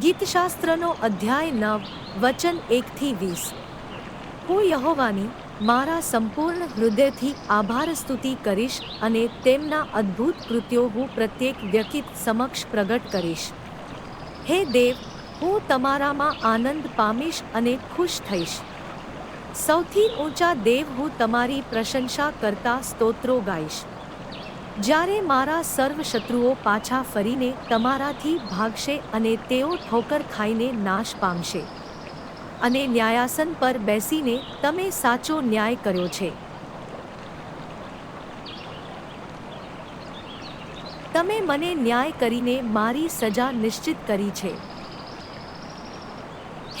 ગીતશાસ્ત્રનો અધ્યાય નવ, વચન એકથી વીસ. હું યહોવાની, મારા સંપૂર્ણ હૃદયથી આભાર સ્તુતિ કરીશ અને તેમના અદ્ભુત કૃત્યો હું પ્રત્યેક વ્યક્તિ સમક્ષ પ્રગટ કરીશ. હે દેવ, હું તમારામાં આનંદ પામીશ અને ખુશ થઈશ. સૌથી ઊંચા દેવ હું તમારી પ્રશંસા કરતા સ્તોત્રો ગાઈશ. જ્યારે મારા સર્વ શત્રુઓ પાછા ફરીને તમારાથી ભાગશે અને તેઓ ઠોકર ખાઈને નાશ પામશે. અને ન્યાયાસન પર બેસીને તમે સાચો ન્યાય કર્યો છે. તમે મને ન્યાય કરીને મારી સજા નિશ્ચિત કરી છે.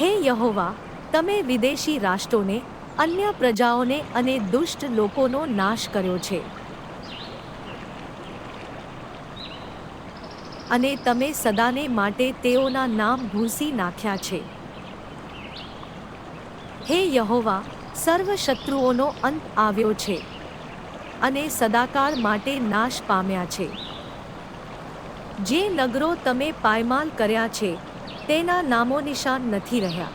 હે યહોવા, તમે વિદેશી રાષ્ટ્રોને, અન્ય પ્રજાઓને અને દુષ્ટ લોકોનો નાશ કર્યો છે. અને તમે સદાને માટે તેઓના નામ ભૂંસી નાખ્યા છે. હે યહોવા સર્વ શત્રુઓનો અંત આવ્યો છે અને સદાકાળ માટે નાશ પામ્યા છે. જે નગરો તમે પાયમાલ કર્યા છે, તેના નામો નિશાન નથી રહ્યા.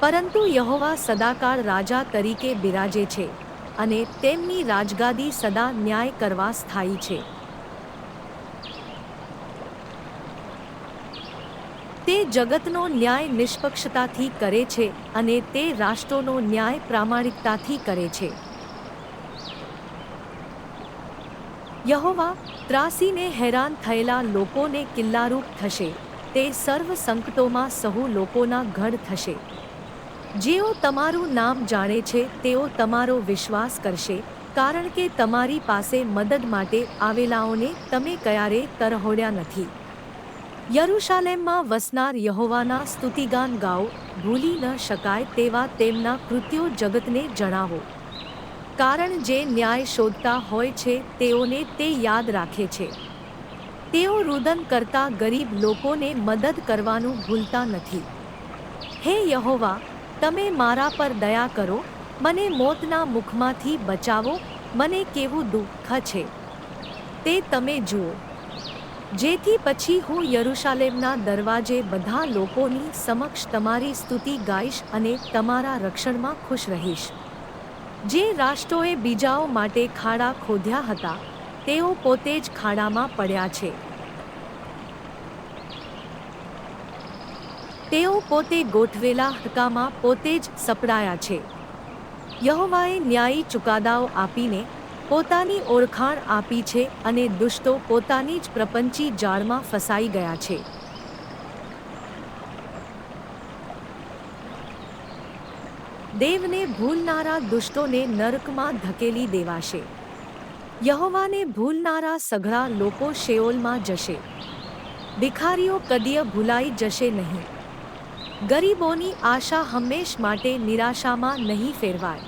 પરંતુ યહોવા સદાકાળ રાજા તરીકે બિરાજે છે અને તેમની રાજગાદી સદા ન્યાય કરવા સ્થાયી છે. તે જગતનો ન્યાય નિષ્પક્ષતાથી કરે છે અને તે રાષ્ટ્રોનો ન્યાય પ્રામાણિકતાથી કરે છે. યહોવા ત્રાસીને હેરાન થયેલા લોકોને કિલ્લારૂપ થશે. તે સર્વ સંકટોમાં સહુ લોકોના ગઢ થશે. જેઓ તમારું નામ જાણે છે, તેઓ તમારો વિશ્વાસ કરશે, કારણ કે તમારી પાસે મદદ માટે આવેલાઓને તમે ક્યારે તરહોડ્યા નથી. યરુશાલેમમાં વસનાર યહોવાના સ્તુતિગાન ગાઓ, ભૂલી ન શકાય તેવા તેમના કૃત્યો જગતને જણાવો. કારણ જે ન્યાય શોધતા હોય છે, તેઓને તે યાદ રાખે છે. તેઓ રુદન કરતા ગરીબ લોકોને મદદ કરવાનું ભૂલતા નથી. હે યહોવા, તમે મારા પર દયા કરો, મને મોતના મુખમાંથી બચાવો, મને કેવું દુઃખ છે. તે તમે જુઓ. જેથી પછી હું યરુશાલેમના દરવાજે બધા લોકોની સમક્ષ તમારી સ્તુતિ ગાઈશ અને તમારા રક્ષણમાં ખુશ રહીશ. જે રાષ્ટ્રોએ બીજાઓ માટે ખાડા ખોદ્યા હતા, તેઓ પોતે જ ખાડામાં પડ્યા છે. તેઓ પોતે ગોઠવેલા હકામાં પોતે જ સપડાયા છે. યહોવાએ ન્યાયી ચુકાદાઓ આપીને પોતાની ઓળખાણ આપી છે અને દુષ્ટો પોતાની જ પ્રપંચી જાળમાં ફસાઈ ગયા છે. દેવને ભૂલનારા દુષ્ટોને નરકમાં ધકેલી દેવાશે. યહોવાને ભૂલનારા સઘળા લોકો શેઓલમાં જશે. ભિખારીઓ કદીય ભૂલાઈ જશે નહીં. ગરીબોની આશા હંમેશ માટે નિરાશામાં નહીં ફેરવાય.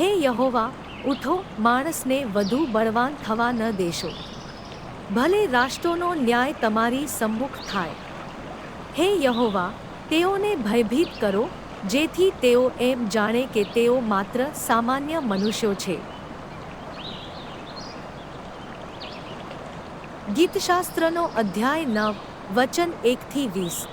હે યહોવા ઉઠો, માણસને વધુ બળવાન થવા ન દેશો. ભલે રાષ્ટ્રોનો ન્યાય તમારી સમ્મુખ થાય. હે યહોવા, તેઓને ભયભીત કરો, જેથી તેઓ એમ જાણે કે તેઓ માત્ર સામાન્ય મનુષ્યો છે. ગીતશાસ્ત્રનો અધ્યાય નવ, વચન એકથી વીસ.